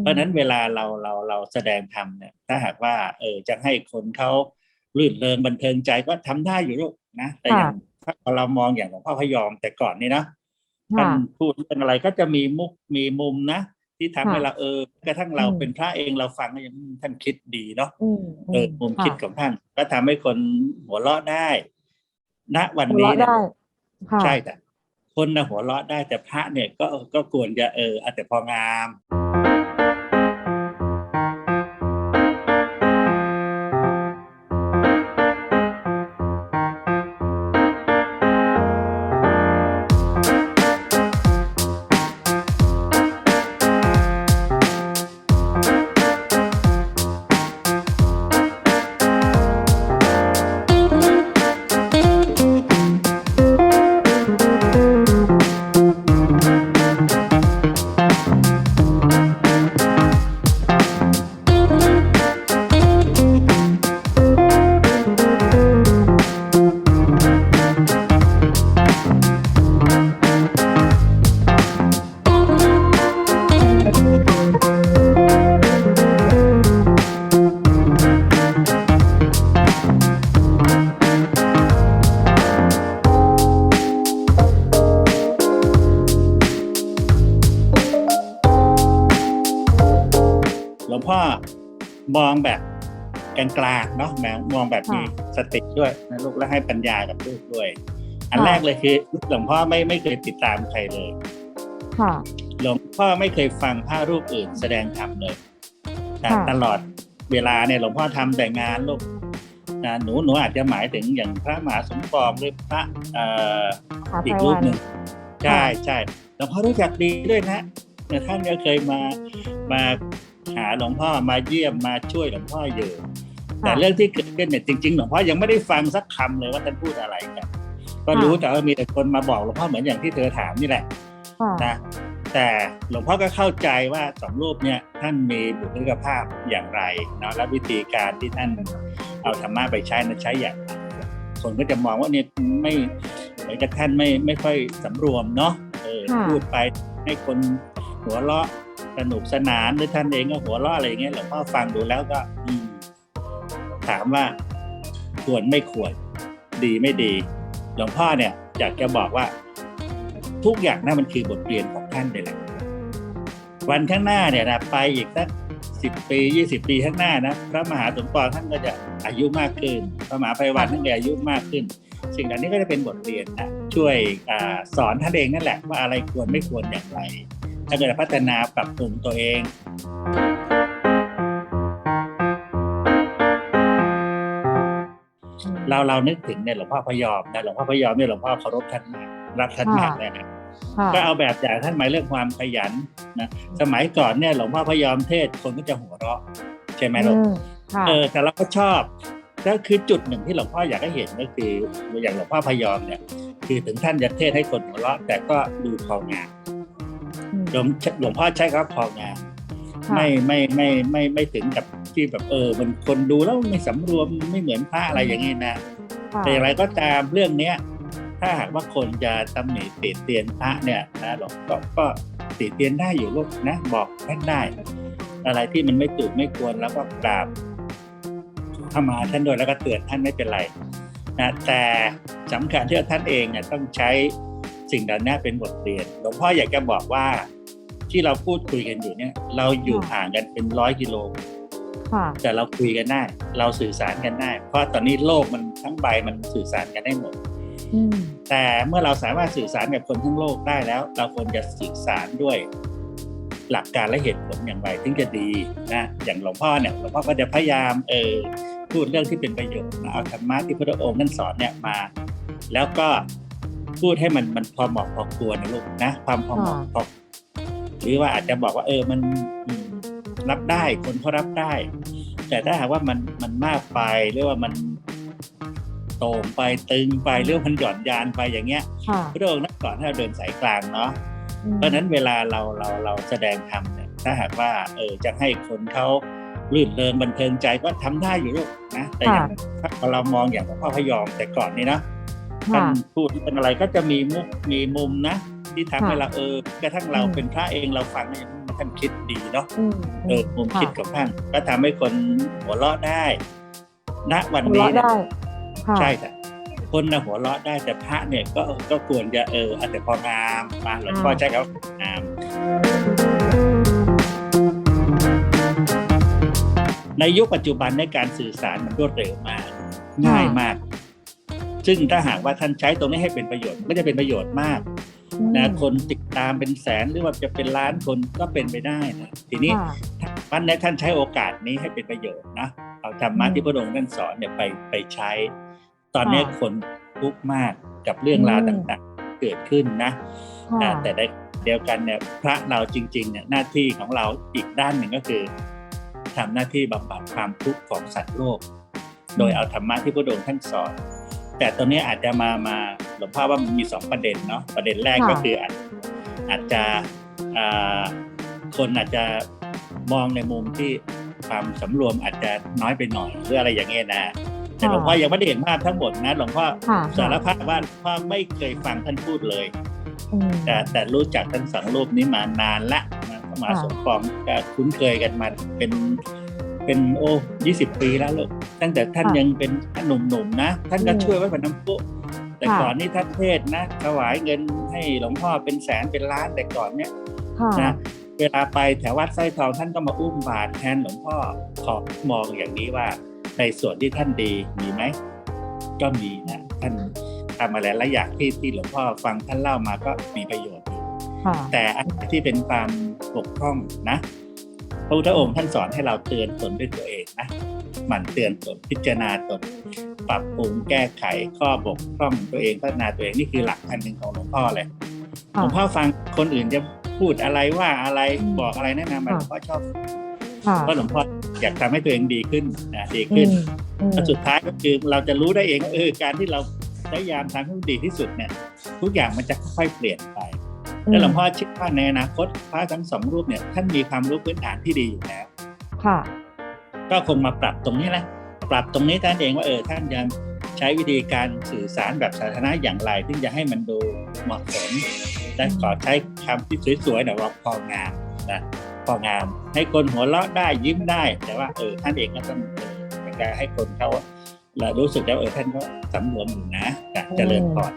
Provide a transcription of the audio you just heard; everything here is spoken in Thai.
เพราะฉะนั้นเวลาเราเราเราแสดงธรรมเนี่ย ถ้าหากว่า เออจะให้คนเขาลื่นเริงบันเทิงใจก็ทำได้อยู่ลูกนะแต่อย่างถ้าเรามองอย่างหลวงพ่อพยอมแต่ก่อนนี่นะท่านค่ะพูดเรื่องอะไรก็จะมีมุกมีมุมนะที่ทำให้ค่ะเราเออกระทั่งเราอืมเป็นพระเองเราฟังก็ยังอืมท่านคิดดีเนาะอืมเออมุมคิดค่ะของท่าน ก็ทำให้คนหัวเราะได้ณวันหัวนี้เราะเนี่ยได้ค่ะใช่แต่คนนะหัวเราะได้แต่พระเนี่ยก็ก็ควรจะเออเอาแต่พองาม ลวงพ่อมองแบบกลางๆเนาะแมวมองแบบมีสติด้วยนะลูกและให้ปัญญากับลูกด้วย อันค่ะแรกเลยคือหลวงพ่อไม่ไม่เคยติดตามใครเลยค่ะหลวงพ่อไม่เคยฟังพระรูปอื่นแสดงธรรมเลยนะค่ะตลอดเวลาเนี่ยหลวงพ่อทำแต่งานลูกนะหนูหนูอาจจะหมายถึงอย่างพระมหาสมปองหรือพระเอ่อหาอีไพกรูปวันหนึ่งใช่ใช่หลวงพ่อรู้จักดีด้วยนะแต่ท่านก็เคยมามา หาหลวงพ่อมาเยี่ยมมาช่วยหลวงพ่ออยู่ แต่เรื่องที่เกิดขึ้นเนี่ยจริงๆหลวงพ่อยังไม่ได้ฟังสักคำเลยว่าท่านพูดอะไรกัน ก็รู้แต่ว่ามีแต่คนมาบอกหลวงพ่อเหมือนอย่างที่เธอถามนี่แหละค่ะนะแต่หลวงพ่อก็เข้าใจว่าสองรูปเนี่ยท่านมีบุคลิกภาพอย่างไรเนาะและวิธีการที่ท่านเอาธรรมะไปใช้นั้นใช้อย่างไรคนก็จะมองว่าเนี่ยไม่เหมือนกับท่านไม่ไม่ค่อยสำรวมเนาะเออค่ะพูดไปให้คนหัวเราะ สนุกสนานหรือท่านเองก็หัวเราะอะไรอย่างเงี้ยหลวงพ่อฟังดูแล้วก็ถามว่าควรไม่ควร ดีไม่ดี หลวงพ่อเนี่ยอยากจะบอกว่า ทุกอย่างนั่นมันคือบทเรียนของท่านเลยแหละวันข้างหน้าเนี่ยนะไปอีกสักสิบปียี่สิบปีข้างหน้านะพระมหาสมปองท่านก็จะอายุมากขึ้น พระมหาไพวันท่านก็อายุมากขึ้น สิ่งเหล่านี้ก็จะเป็นบทเรียนนะช่วยอสอนท่านเองนั่นแหละว่าอะไรควรไม่ควรอย่างไร ถ้าเกิดพัฒนาปรับปรุงตัวเองเราเรานึกถึงเนี่ยหลวงพ่อพยอมนะหลวงพ่อพยอมเนี่ยหลวงพ่อเคารพท่านมากรักท่านมากเลยนะค่ะก็เอาแบบอย่างท่านหมายเรื่องความขยันนะสมัยก่อนเนี่ยหลวงพ่อพยอมเทศน์คนก็จะหัวเราะใช่ไหมลูกอืมค่ะเออแต่เราก็ชอบก็คือจุดหนึ่งที่หลวงพ่ออยากให้เห็นก็คืออย่างหลวงพ่อพยอมเนี่ย คือถึงท่านจะเทศน์ให้คนหัวเราะแต่ก็ดูพองามม หลวงหลวงพ่อใช้คำว่าพองามค่ะไม่ไม่ไม่ไม่ไม่ถึงกับที่แบบเออ มันคนดูแล้วไม่สำรวมไม่เหมือนพระอะไรอย่างงี้นะค่ะแต่อย่างไรก็ตามเรื่องเนี้ย ถ้าหากว่าคนจะตำหนิติเตียนพระเนี่ยนะหลวงก็ก็ติเตียนได้อยู่ลูกนะบอกท่านได้ อะไรที่มันไม่ถูกไม่ควรแล้วก็กราบเข้ามาท่านด้วยแล้วก็เตือนท่านไม่เป็นไรนะแต่สำคัญที่ว่าท่านเองเนี่ยต้องใช้ สิ่งเหล่านี้เป็นบทเรียนหลวงพ่ออยากจะบอกว่าที่เราพูดคุยกันอยู่เนี่ย เราอยู่ห่างกันเป็นร้อยกิโลค่ะแต่เราคุยกันได้ เราสื่อสารกันได้ เพราะตอนนี้โลกมันทั้งใบมันสื่อสารกันได้หมดอืมแต่เมื่อเราสามารถสื่อสารกับคนทั้งโลกได้แล้ว เราควรจะสื่อสารด้วยหลักการและเหตุผลอย่างไรถึงจะดีนะอย่างหลวงพ่อเนี่ยหลวงพ่อก็จะพยายามเออพูดเรื่องที่เป็นประโยชน์นะเอาธรรมะที่พระองค์ท่านสอนเนี่ยมา แล้วก็ พูดให้มันมันพอเหมาะพอควรนะลูกนะ ความพอเหมาะพอหรือว่าอาจจะบอกว่า เออมันอืมรับได้คนเขารับได้ แต่ถ้าหากว่ามันมันมากไปหรือว่ามันโต่งไปตึงไปหรือว่ามันหย่อนยานไปอย่างเงี้ยค่ะพระองค์นั้นสอนให้เราเดินสายกลางเนาะอืมเพราะฉะนั้นเวลาเราเราเราแสดงธรรมเนี่ยถ้าหากว่า เออจะให้คนเขาลื่นเริงบันเทิงใจก็ทำได้อยู่ลูกนะแต่อย่างถ้าเรามองอย่างหลวงพ่อพยอมแต่ก่อนนี่นะ ท่าค่ะนพูดเป็นอะไรก็จะมีมุกมีมุมนะ ที่ทำให้ค่ะเราเออกระทั่งเราอืมเป็นพระเองเราฟังก็ยังท่านคิดดีเนาะอืมเออมุมคิดของท่านก็ทำให้คนหัวเราะได้ณวันหัวนี้เราะเนี่ยได้ค่ะใช่ค่ะคนนะหัวเราะได้แต่พระเนี่ยก็ก็ควรจะเอออาจจะพองามมาหลวงพ่ออ่าใช้คำว่างามในยุคปัจจุบันในการสื่อสารมันรวดเร็วมากง่ายมาก ซึ่งถ้าหากว่าท่านใช้ตรงนี้ให้เป็นประโยชน์มันก็จะเป็นประโยชน์มากอืมนะคนติดตามเป็นแสนหรือว่าจะเป็นล้านคนก็เป็นไปได้นะทีนี้ค่ะวันนี้ท่านใช้โอกาสนี้ให้เป็นประโยชน์นะเอาธรรมะอืมที่พระองค์ท่านสอนเนี่ยไปไปใช้ ตอนนี้ค่ะคนทุกข์มากกับเรื่องราวอืมต่างๆ เกิดขึ้นนะค่ะอ่าแต่ในเดียวกันเนี่ยพระเราจริงๆเนี่ยหน้าที่ของเราอีกด้านหนึ่งก็คือทำหน้าที่บำบัดความทุกข์ของสัตว์โลก โดยเอาธรรมะที่พระองค์ท่านสอน แต่ตรงนี้อาจจะมามาหลวงพ่อว่ามันมีสองประเด็นเนาะประเด็นแรกค่ะก็คืออาจอาจจะอ่าคนอาจจะมองในมุมที่ความสำรวมอาจจะน้อยไปหน่อยหรืออะไรอย่างเงี้ยนะแต่หลวงพ่อยังไม่ได้เห็นภาพทั้งหมดนะหลวงพ่อค่ะสารภาพว่าหลวงพ่อไม่เคยฟังท่านพูดเลยอืมแต่แต่รู้จักทั้งสองรูปนี้มานานละมามาค่ะสมปองก็คุ้นเคยกันมาเป็น เป็นโอ้ยี่สิบปีแล้วลูกตั้งแต่ท่านยังเป็นหนุ่มๆนะท่านก็ช่วยไว้เป็นน้ำพุแต่ก่อนนี่ท่านเทศน์นะถวายเงินให้หลวงพ่อเป็นแสนเป็นล้านแต่ก่อนเนี่ยค่ะนะเวลาไปแถววัดสร้อยทองท่านก็มาอุ้มบาตรแทนหลวงพ่อขอมองอย่างนี้ว่า ในส่วนที่ท่านดีมีไหมก็มีนะท่านทำอะไรหลายอย่างที่ที่หลวงพ่อฟังท่านเล่ามาก็มีประโยชน์อยู่ค่ะแต่อันที่เป็นความบกพร่องนะ พระพุทธองค์ท่านสอนให้เราเตือนตนด้วยตัวเองนะหมั่นเตือนตนพิจารณาตน ปรับปรุงแก้ไขข้อบกพร่องตัวเองพัฒนาตัวเองนี่คือหลักอันหนึ่งของหลวงพ่อเลยหค่ะลวงพ่อฟังคนอื่นจะพูดอะไรว่าอะไรอืมบอกอะไรแนะนำมาหลค่ะวงพ่อชอบค่ะเพราะหลวงพ่ออยากทำให้ตัวเองดีขึ้นนะดีอืขึ้นมอืมแล้วสุดท้ายก็คือเราจะรู้ได้เองว่าเออการที่เราพยายามทำให้มันดีที่สุดเนี่ย ทุกอย่างมันจะค่อยๆเปลี่ยนไป แล้วหลวงพ่อเชื่อว่าในอนาคตพระทั้งสองรูปเนี่ยท่านมีความรู้พื้นฐานที่ดีอยู่แล้ว ค่ะ ก็คงมาปรับตรงนี้แหละปรับตรงนี้ท่านเองว่าเออท่านจะใช้วิธีการสื่อสารแบบสาธารณะอย่างไรที่จะให้มันดูเหมาะสมและขอใช้คำที่สวยๆแต่ว่าพองามนะพองาม ให้คนหัวเราะได้ยิ้มได้ แต่ว่าเออท่านเองก็ต้องเออในการให้คนเขาเรารู้สึกแล้วเออท่านก็สำรวมอยู่นะจะเจริญพร